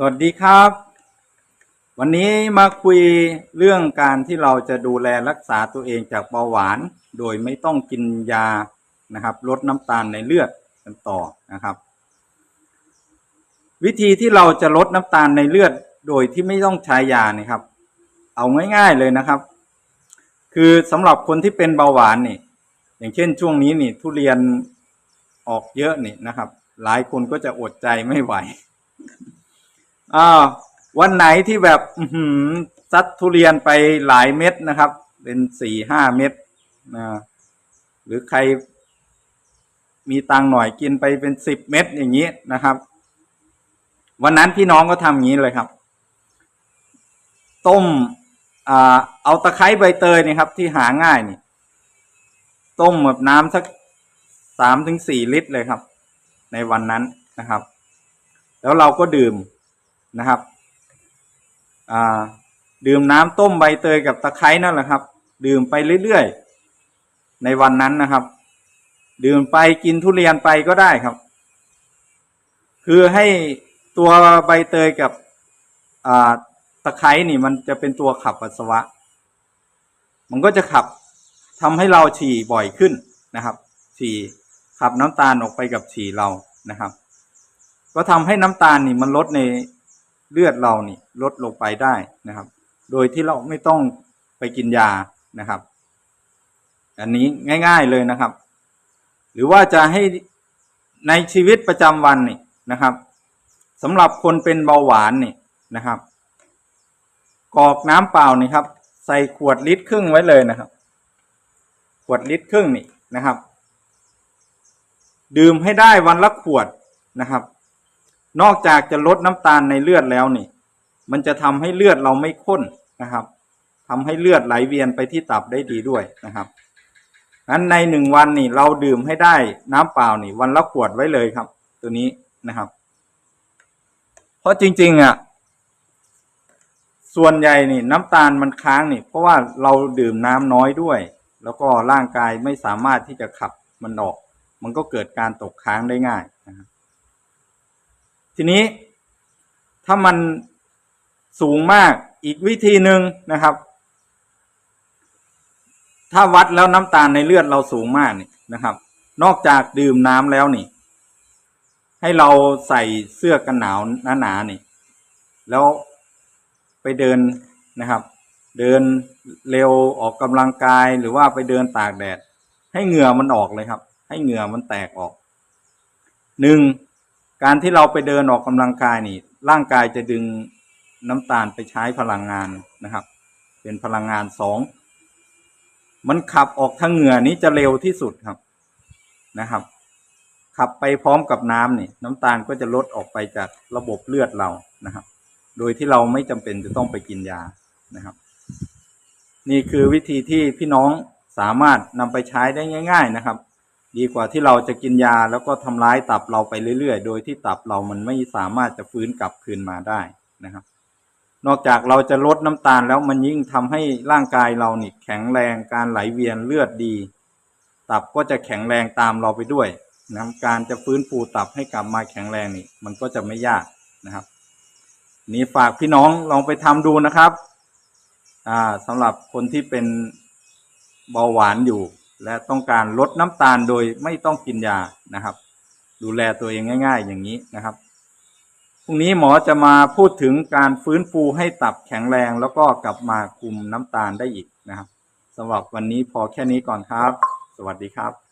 สวัสดีครับ วันนี้มาคุยเรื่องการที่เราจะดูแลรักษาตัวเองจากเบาหวาน โดยไม่ต้องกินยานะครับ ลดน้ำตาลในเลือดกันต่อนะครับ วิธีที่เราจะลดน้ำตาลในเลือด โดยที่ไม่ต้องใช้ยานี่ครับ เอาง่าย ๆเลยนะครับ คือสำหรับคนที่เป็นเบาหวานนี่ อย่างเช่นช่วงนี้นี่ทุเรียนออกเยอะนี่นะครับ หลายคนก็จะอดใจไม่ไหว อ่าวันไหนที่แบบหือซัดทุเรียนไปหลายเม็ดนะครับ เป็นสี่ห้าเม็ดนะหรือใครมีตังค์หน่อยกินไปเป็นสิบเม็ดอย่างนี้นะครับ วันนั้นพี่น้องก็ทำอย่างนี้เลยครับ ต้มอ่าเอาตะไคร้ใบเตยนี่ครับ ที่หาง่ายนี่ ต้มแบบน้ำสักสามถึงสี่ลิตรเลยครับ ในวันนั้นนะครับ แล้วเราก็ดื่ม นะครับดื่มน้ำต้มใบเตยกับตะไคร้นั่นแหละครับ ดื่มไปเรื่อยๆ ในวันนั้นนะครับ ดื่มไปกินทุเรียนไปก็ได้ครับ คือให้ตัวใบเตยกับตะไคร้นี่มันจะเป็นตัวขับปัสสาวะ มันก็จะขับทำให้เราฉี่บ่อยขึ้นนะครับ ฉี่ขับน้ำตาลออกไปกับฉี่เรานะครับ ก็ทำให้น้ำตาลนี่มันลดใน เลือดเรานี่ลดลงไปได้นะครับ โดยที่เราไม่ต้องไปกินยานะครับ อันนี้ง่าย ๆเลยนะครับ หรือว่าจะให้ในชีวิตประจำวันนี่นะครับสำหรับคนเป็นเบาหวานนี่นะครับกอกน้ำเปล่านี่ครับ ใส่ขวดลิตรครึ่งไว้เลยนะครับ ขวดลิตรครึ่งนี่นะครับ ดื่มให้ได้วันละขวดนะครับ นอกจากจะลดน้ำตาลในเลือดแล้วนี่ มันจะทำให้เลือดเราไม่ข้นนะครับทำให้เลือดไหลเวียนไปที่ตับได้ดีด้วยนะครับนั้นในหนึ่งวันนี่เราดื่มให้ได้น้ำเปล่านี่ วันละขวดไว้เลยครับ ตัวนี้นะครับ เพราะจริงๆอะส่วนใหญ่นี่ น้ำตาลมันค้างนี่ เพราะว่าเราดื่มน้ำน้อยด้วย แล้วก็ร่างกายไม่สามารถที่จะขับมันออก มันก็เกิดการตกค้างได้ง่ายนะครับ ทีนี้ถ้ามันสูงมากอีกวิธีหนึ่งนะครับ ถ้าวัดแล้วน้ำตาลในเลือดเราสูงมากนี่นะครับ นอกจากดื่มน้ำแล้วนี่ ให้เราใส่เสื้อกันหนาวหนาๆนี่ แล้วไปเดินนะครับ เดินเร็วออกกำลังกายหรือว่าไปเดินตากแดด ให้เหงื่อมันออกเลยครับ ให้เหงื่อมันแตกออกหนึ่ง การที่เราไปเดินออกกำลังกายนี่ ร่างกายจะดึงน้ำตาลไปใช้พลังงานนะครับ เป็นพลังงานสองมันขับออกทางเหงื่อนี้จะเร็วที่สุดครับนะครับ ขับไปพร้อมกับน้ำนี่น้ำตาลก็จะลดออกไปจากระบบเลือดเรานะครับ โดยที่เราไม่จำเป็นจะต้องไปกินยานะครับ นี่คือวิธีที่พี่น้องสามารถนำไปใช้ได้ง่าย ๆนะครับ ดีกว่าที่เราจะกินยาแล้วก็ทำร้ายตับเราไปเรื่อยๆ โดยที่ตับเรามันไม่สามารถจะฟื้นกลับคืนมาได้นะครับ นอกจากเราจะลดน้ำตาลแล้วมันยิ่งทำให้ร่างกายเรานี่แข็งแรงการไหลเวียนเลือดดี ตับก็จะแข็งแรงตามเราไปด้วยนะการจะฟื้นฟูตับให้กลับมาแข็งแรงนี่ มันก็จะไม่ยากนะครับ นี่ฝากพี่น้องลองไปทำดูนะครับ อ่าสำหรับคนที่เป็นเบาหวานอยู่ และต้องการลดน้ำตาลโดยไม่ต้องกินยานะครับ ดูแลตัวเองง่าย ๆ อย่างนี้นะครับพรุ่งนี้หมอจะมาพูดถึงการฟื้นฟูให้ตับแข็งแรงแล้วก็กลับมาคุมน้ำตาลได้อีกนะครับสำหรับวันนี้พอแค่นี้ก่อนครับ สวัสดีครับ